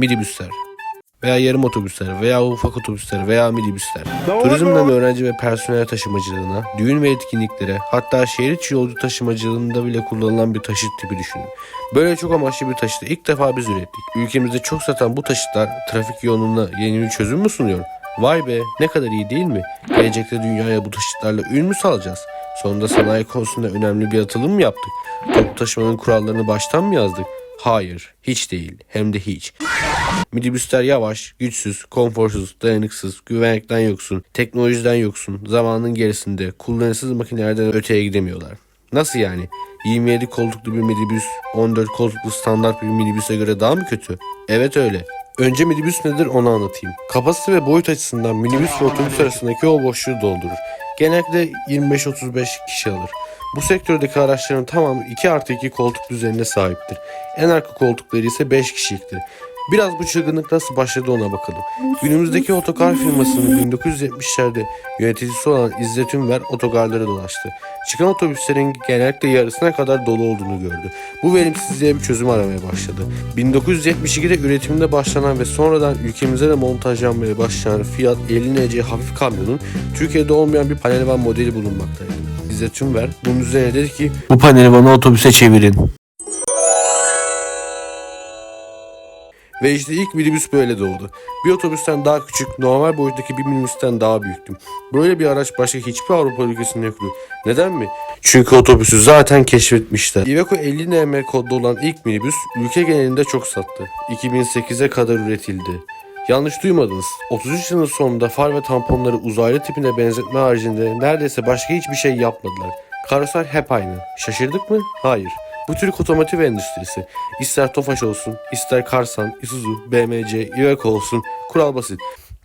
Minibüsler veya yarım otobüsler veya ufak otobüsler veya minibüsler. Turizmden öğrenci ve personel taşımacılığına, düğün ve etkinliklere hatta şehir içi yolcu taşımacılığında bile kullanılan bir taşıt tipi düşünün. Böyle çok amaçlı bir taşıtı ilk defa biz ürettik. Ülkemizde çok satan bu taşıtlar trafik yoğunluğuna yeni bir çözüm mü sunuyor? Vay be ne kadar iyi değil mi? Gelecekte dünyaya bu taşıtlarla ün mü salacağız? Sonunda sanayi konusunda önemli bir atılım mı yaptık? Toplu taşımanın kurallarını baştan mı yazdık? Hayır, hiç değil. Hem de hiç. Minibüsler yavaş, güçsüz, konforsuz, dayanıksız, güvenlikten yoksun, teknolojiden yoksun, zamanın gerisinde, kullanışsız makinelerden öteye gidemiyorlar. Nasıl yani? 27 koltuklu bir minibüs 14 koltuklu standart bir minibüse göre daha mı kötü? Evet öyle. Önce minibüs nedir onu anlatayım. Kapasite ve boyut açısından minibüs ve otobüs arasındaki o boşluğu doldurur. Genellikle 25-35 kişi alır. Bu sektördeki araçların tamamı 2 artı 2 koltuk düzenine sahiptir. En arka koltukları ise 5 kişiliktir. Biraz bu çılgınlık nasıl başladı ona bakalım. Günümüzdeki otokar firmasının 1970'lerde yöneticisi olan İzzet Ünver otogarlara dolaştı. Çıkan otobüslerin genellikle yarısına kadar dolu olduğunu gördü. Bu verimsizliğe bir çözüm aramaya başladı. 1972'de üretiminde başlanan ve sonradan ülkemize de montajlanmaya başlayan Fiat 50NC hafif kamyonun Türkiye'de olmayan bir panel van modeli bulunmaktaydı. İzzet Ünver bunun üzerine dedi ki bu panel vanı otobüse çevirin. Ve işte ilk minibüs böyle doğdu. Bir otobüsten daha küçük, normal boyuttaki bir minibüsten daha büyüktü. Böyle bir araç başka hiçbir Avrupa ülkesinde yoktu. Neden mi? Çünkü otobüsü zaten keşfetmişler. Iveco 50 NM kodlu olan ilk minibüs ülke genelinde çok sattı. 2008'e kadar üretildi. Yanlış duymadınız. 33 yılın sonunda far ve tamponları uzaylı tipine benzetme haricinde neredeyse başka hiçbir şey yapmadılar. Karoser hep aynı. Şaşırdık mı? Hayır. Bu Türk otomotiv endüstrisi. İster Tofaş olsun, ister Karsan, Isuzu, BMC, Iveco olsun. Kural basit.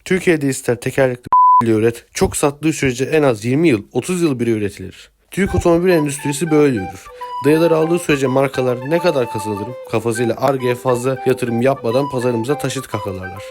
Türkiye'de ister tekerlekli bile üret. Çok sattığı sürece en az 20 yıl, 30 yıl biri üretilir. Türk otomobil endüstrisi böyle yürür. Dayalar aldığı sürece markalar ne kadar kazanırım kafasıyla Arge'ye fazla yatırım yapmadan pazarımıza taşıt kakalarlar.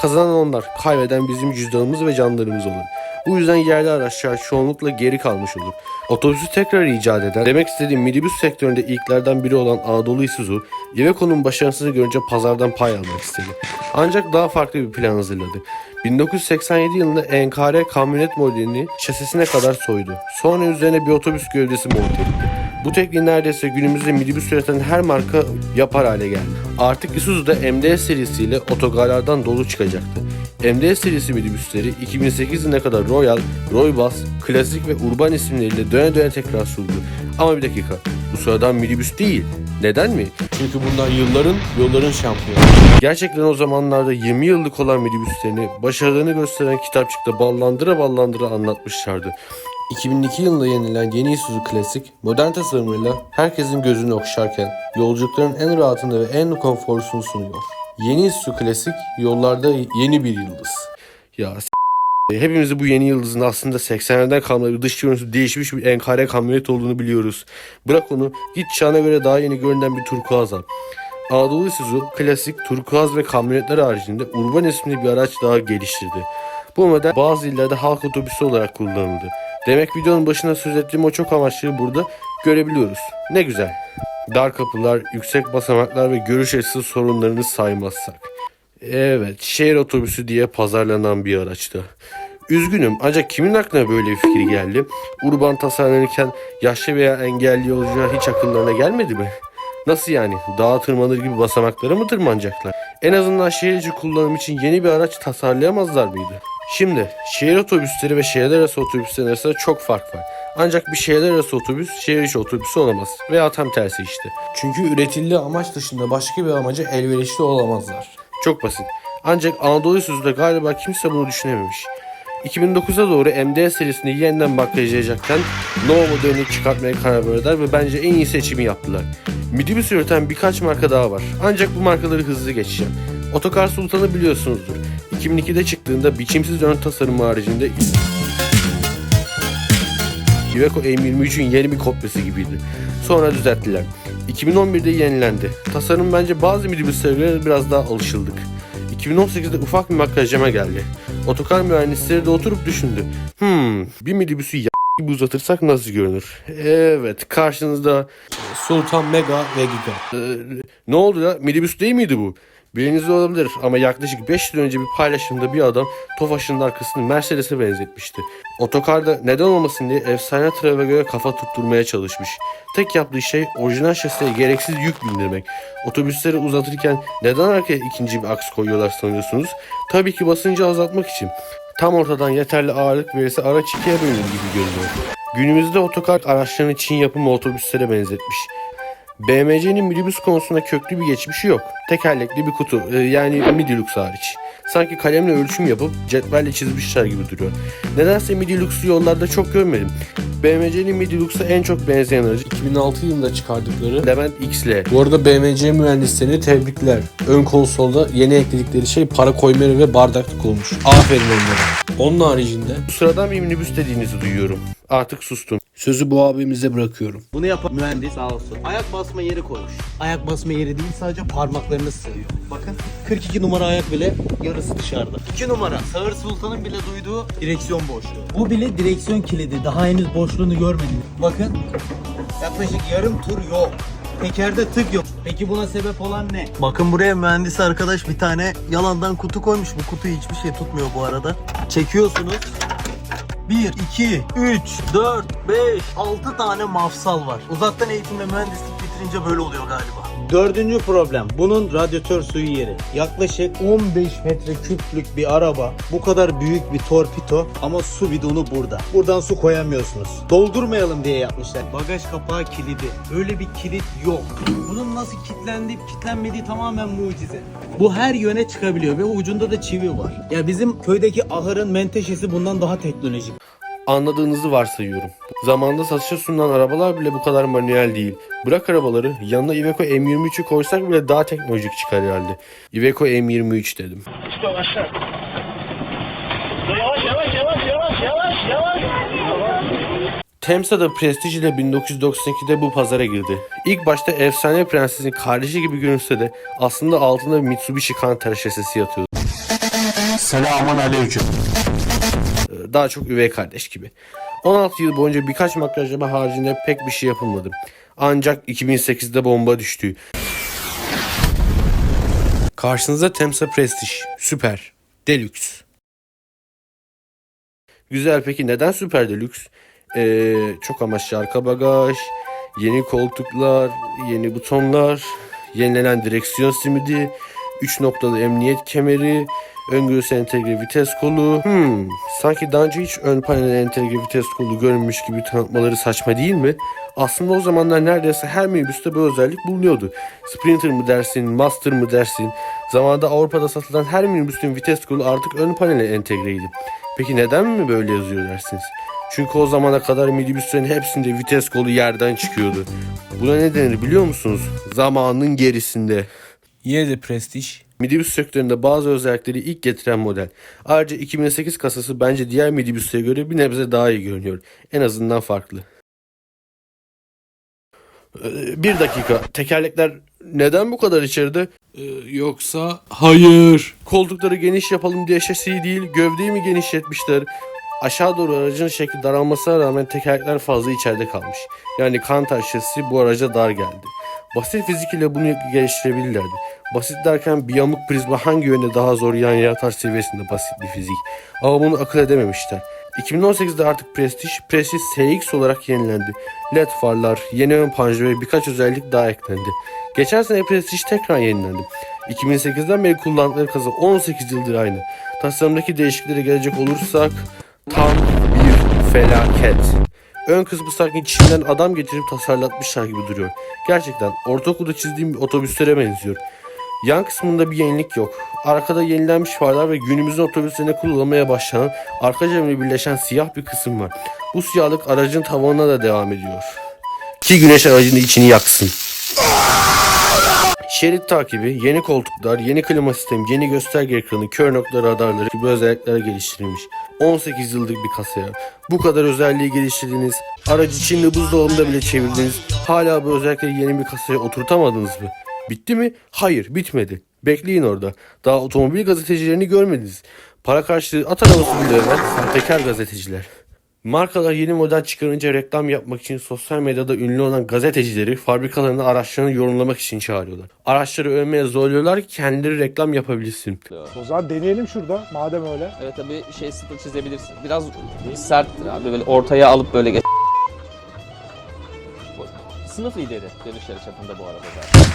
Kazanan onlar, kaybeden bizim cüzdanımız ve canlarımız olur. Bu yüzden yerli araçlar çoğunlukla geri kalmış olur. Otobüsü tekrar icat eden, demek istediğim minibüs sektöründe ilklerden biri olan Anadolu Isuzu, Iveco'nun başarısını görünce pazardan pay almak istedi. Ancak daha farklı bir plan hazırladı. 1987 yılında NKR kamyonet modelini şasisine kadar soydu. Sonra üzerine bir otobüs gövdesi monte etti. Bu tekniği neredeyse günümüzde minibüs üreten her marka yapar hale geldi. Artık Isuzu da MDS serisiyle otogarlardan dolu çıkacaktı. MDS serisi minibüsleri 2008 yılına kadar Royal, Roybus, Klasik ve Urban isimleriyle döne döne tekrar sundu. Ama bir dakika, bu sıradan minibüs değil. Neden mi? Çünkü bundan yılların, yolların şampiyonu. Gerçekten o zamanlarda 20 yıllık olan minibüslerini başarılarını gösteren kitapçıkta ballandıra ballandıra anlatmışlardı. 2002 yılında yenilen yeni Isuzu Classic, modern tasarımıyla herkesin gözünü okşarken yolculukların en rahatını ve en konforlusunu sunuyor. Yeni Isuzu Classic yollarda yeni bir yıldız. Ya hepimiz bu yeni yıldızın aslında 80'lerden kalma dış görünüşü değişmiş bir enkare kamyonet olduğunu biliyoruz. Bırak onu git çağına göre daha yeni görünen bir turkuaz al. Anadolu Isuzu klasik turkuaz ve kamyonetler haricinde urban isimli bir araç daha geliştirdi. Bu model bazı illerde halk otobüsü olarak kullanıldı. Demek videonun başında söz ettiğim o çok amaçlıyı burada görebiliyoruz. Ne güzel. Dar kapılar, yüksek basamaklar ve görüş açısı sorunlarını saymazsak. Evet, şehir otobüsü diye pazarlanan bir araçtı. Üzgünüm ancak kimin aklına böyle bir fikir geldi? Urban tasarlanırken yaşlı veya engelli yolcuya hiç akıllarına gelmedi mi? Nasıl yani? Dağa tırmanır gibi basamaklara mı tırmanacaklar? En azından şehir içi kullanım için yeni bir araç tasarlayamazlar mıydı? Şimdi şehir otobüsleri ve şehirler arası otobüslerin arasında çok fark var. Ancak bir şehirler arası otobüs şehir içi otobüsü olamaz. Veya tam tersi işte. Çünkü üretildiği amaç dışında başka bir amaca elverişli olamazlar. Çok basit. Ancak Anadolu Isuzu'da galiba kimse bunu düşünememiş. 2009'a doğru MD serisini yeniden makyajlayacakken Nova modelini çıkartmaya karar verdiler ve bence en iyi seçimi yaptılar. Minibüs üreten birkaç marka daha var. Ancak bu markaları hızlı geçeceğim. Otokar Sultan'ı biliyorsunuzdur. 2002'de çıktığında biçimsiz ön tasarımı haricinde Iveco M23'ün yeni bir kopyası gibiydi. Sonra düzelttiler. 2011'de yenilendi. Tasarım bence bazı minibüslere göre biraz daha alışıldık. 2018'de ufak bir makyajlama geldi. Otokar mühendisleri de oturup düşündü. Hmm, bir minibüsü y- gibi uzatırsak nasıl görünür? Evet, karşınızda Sultan Mega ve Giga. Ee, ne oldu ya? Minibüs değil miydi bu? Bilinizde olabilir ama yaklaşık 5 yıl önce bir paylaşımda bir adam Tofaş'ın arkasını Mercedes'e benzetmişti. Otokarda neden olmasın diye efsane Travego'ya kafa tutturmaya çalışmış. Tek yaptığı şey orijinal şasiye gereksiz yük bindirmek. Otobüsleri uzatırken neden arkaya ikinci bir aks koyuyorlar sanıyorsunuz? Tabii ki basıncı azaltmak için. Tam ortadan yeterli ağırlık verirse araç ikiye bölünür gibi görünüyor. Günümüzde otokar araçlarını Çin yapımı otobüslere benzetmiş. BMC'nin minibüs konusunda köklü bir geçmişi yok. Tekerlekli bir kutu e, yani Midilux hariç. Sanki kalemle ölçüm yapıp cetvelle çizmişler gibi duruyor. Nedense Midilux'u yollarda çok görmedim. BMC'nin Midilux'a en çok benzeyen aracı 2006 yılında çıkardıkları Levent XL. Bu arada BMC mühendislerini tebrikler. Ön konsolda yeni ekledikleri şey para koyma yeri ve bardaklık olmuş. Aferin onlara. Onun haricinde sıradan bir minibüs dediğinizi duyuyorum. Artık sustum. Sözü bu abimize bırakıyorum. Bunu yapan mühendis sağ olsun. Ayak basma yeri koymuş. Ayak basma yeri değil sadece parmaklarını sığıyor. Bakın 42 numara ayak bile yarısı dışarıda. 2 numara Sağır Sultan'ın bile duyduğu direksiyon boşluğu. Bu bile direksiyon kilidi. Daha henüz boşluğunu görmedim. Bakın yaklaşık yarım tur yok. Tekerde tık yok. Peki buna sebep olan ne? Bakın buraya mühendis arkadaş bir tane yalandan kutu koymuş. Bu kutu hiçbir şey tutmuyor bu arada. Çekiyorsunuz. 1, 2, 3, 4, 5, 6 tane mafsal var. Uzaktan eğitim ve mühendislik bitirince böyle oluyor galiba. Dördüncü problem. Bunun radyatör suyu yeri. Yaklaşık 15 metre küplük bir araba. Bu kadar büyük bir torpido ama su bidonu burada. Buradan su koyamıyorsunuz. Doldurmayalım diye yapmışlar. Bagaj kapağı kilidi. Öyle bir kilit yok. Bunun nasıl kilitlendiği, kilitlenmediği tamamen mucize. Bu her yöne çıkabiliyor ve ucunda da çivi var. Ya bizim köydeki ahırın menteşesi bundan daha teknolojik. Anladığınızı varsayıyorum. Zamanında satışa sunulan arabalar bile bu kadar manuel değil. Bırak arabaları yanına Iveco M23'ü koysak bile daha teknolojik çıkar herhalde. Iveco M23 dedim. Yavaş yavaş yavaş yavaş yavaş yavaş. Temsa'da Prestige ile 1992'de bu pazara girdi. İlk başta efsane prensesin kardeşi gibi görünse de aslında altında Mitsubishi Canter şasisi yatıyordu. Selamun aleyküm. Daha çok üvey kardeş gibi. 16 yıl boyunca birkaç makyajlama haricinde pek bir şey yapılmadı. Ancak 2008'de bomba düştü. Karşınızda Temsa Prestige. Süper. Deluxe. Güzel peki neden süper deluxe? Ee, çok amaçlı arka bagaj, yeni koltuklar, yeni butonlar, yenilenen direksiyon simidi, 3 noktalı emniyet kemeri, ön göğüs entegre vites kolu. Hmm, sanki daha önce hiç ön panel entegre vites kolu görünmüş gibi tanıtmaları saçma değil mi? Aslında o zamanlar neredeyse her minibüste bu özellik bulunuyordu. Sprinter mı dersin, Master mı dersin? Zamanında Avrupa'da satılan her minibüsün vites kolu artık ön panele entegreydi. Peki neden mi böyle yazıyor dersiniz? Çünkü o zamana kadar minibüslerin hepsinde vites kolu yerden çıkıyordu. Buna ne denir biliyor musunuz? Zamanın gerisinde. Yine de prestij. Minibüs sektöründe bazı özellikleri ilk getiren model. Ayrıca 2008 kasası bence diğer minibüslere göre bir nebze daha iyi görünüyor. En azından farklı. Ee, Bir dakika. Tekerlekler neden bu kadar içeride? Ee, yoksa hayır. Koltukları geniş yapalım diye şasiyi değil gövdeyi mi genişletmişler? Aşağı doğru aracın şekli daralmasına rağmen tekerlekler fazla içeride kalmış. Yani kantar şasisi bu araca dar geldi. Basit fizik ile bunu geliştirebilirlerdi. Basit derken bir yamuk prizma hangi yönde daha zor yan yatar seviyesinde basit bir fizik. Ama bunu akıl edememişler. 2018'de artık Prestige, Prestige SX olarak yenilendi. LED farlar, yeni ön panjur ve birkaç özellik daha eklendi. Geçen sene Prestige tekrar yenilendi. 2008'den beri kullandıkları kasa 18 yıldır aynı. Tasarımdaki değişikliklere gelecek olursak tam bir felaket. Ön kısmı sanki Çin'den adam getirip tasarlatmışlar gibi duruyor. Gerçekten ortaokulda çizdiğim bir otobüslere benziyor. Yan kısmında bir yenilik yok. Arkada yenilenmiş farlar ve günümüzün otobüslerinde kullanılmaya başlanan arka camla birleşen siyah bir kısım var. Bu siyahlık aracın tavanına da devam ediyor. Ki güneş aracın içini yaksın. Şerit takibi, yeni koltuklar, yeni klima sistemi, yeni gösterge ekranı, kör nokta radarları gibi özellikler geliştirilmiş. 18 yıllık bir kasaya. Bu kadar özelliği geliştirdiniz, aracı Çinli buzdolabında bile çevirdiniz. Hala bu özellikleri yeni bir kasaya oturtamadınız mı? Bitti mi? Hayır, bitmedi. Bekleyin orada. Daha otomobil gazetecilerini görmediniz. Para karşılığı at arabası bile veren sahtekar gazeteciler. Markalar yeni model çıkarınca reklam yapmak için sosyal medyada ünlü olan gazetecileri fabrikalarına araçlarını yorumlamak için çağırıyorlar. Araçları övmeye zorluyorlar ki kendileri reklam yapabilsin. O zaman deneyelim şurada madem öyle. Evet tabii şey stil çizebilirsin. Biraz serttir abi böyle ortaya alıp böyle geç. Sınıf lideri dönüşleri çapında bu arada zaten.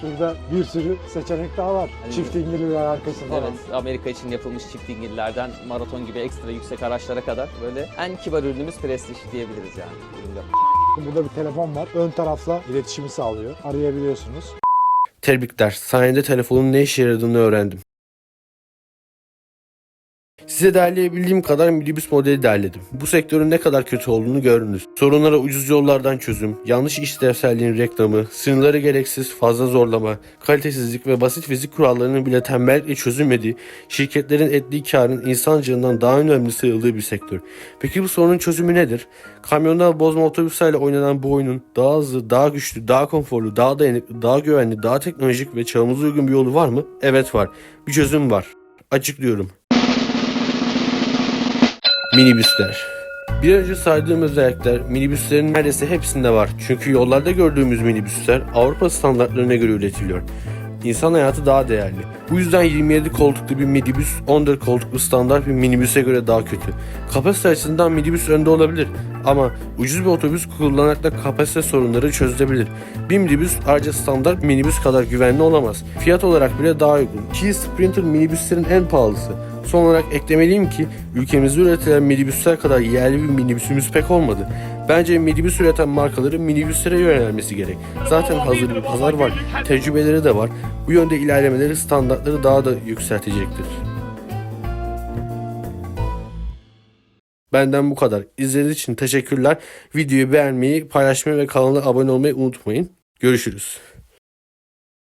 Şurada bir sürü seçenek daha var. Hani- Çift dingili ve arkası falan. Evet Amerika için yapılmış çift dingillerden maraton gibi ekstra yüksek araçlara kadar böyle en kibar ürünümüz Prestige diyebiliriz yani. üründe. Burada bir telefon var. Ön tarafla iletişimi sağlıyor. Arayabiliyorsunuz. Tebrikler. Sayende telefonun ne işe yaradığını öğrendim. Size derleyebildiğim kadar minibüs modeli derledim. Bu sektörün ne kadar kötü olduğunu gördünüz. Sorunlara ucuz yollardan çözüm, yanlış işlevselliğin reklamı, sınırları gereksiz fazla zorlama, kalitesizlik ve basit fizik kurallarının bile tembellikle çözülmediği, şirketlerin ettiği karın insan canından daha önemli sayıldığı bir sektör. Peki bu sorunun çözümü nedir? Kamyonlar bozma otobüslerle oynanan bu oyunun daha hızlı, daha güçlü, daha konforlu, daha dayanıklı, daha güvenli, daha teknolojik ve çağımıza uygun bir yolu var mı? Evet var. Bir çözüm var. Açıklıyorum. Minibüsler. Bir önce saydığım özellikler minibüslerin neredeyse hepsinde var. Çünkü yollarda gördüğümüz minibüsler Avrupa standartlarına göre üretiliyor. İnsan hayatı daha değerli. Bu yüzden 27 koltuklu bir minibüs 14 koltuklu standart bir minibüse göre daha kötü. Kapasite açısından minibüs önde olabilir ama ucuz bir otobüs kullanmakla kapasite sorunları çözülebilir. Bir minibüs ayrıca standart minibüs kadar güvenli olamaz. Fiyat olarak bile daha uygun. Kia Sprinter minibüslerin en pahalısı. Son olarak eklemeliyim ki ülkemizde üretilen minibüsler kadar yerli bir minibüsümüz pek olmadı. Bence minibüs üreten markaların minibüslere yönelmesi gerek. Zaten hazır bir pazar var, tecrübeleri de var. Bu yönde ilerlemeleri standartları daha da yükseltecektir. Benden bu kadar. İzlediğiniz için teşekkürler. Videoyu beğenmeyi, paylaşmayı ve kanala abone olmayı unutmayın. Görüşürüz.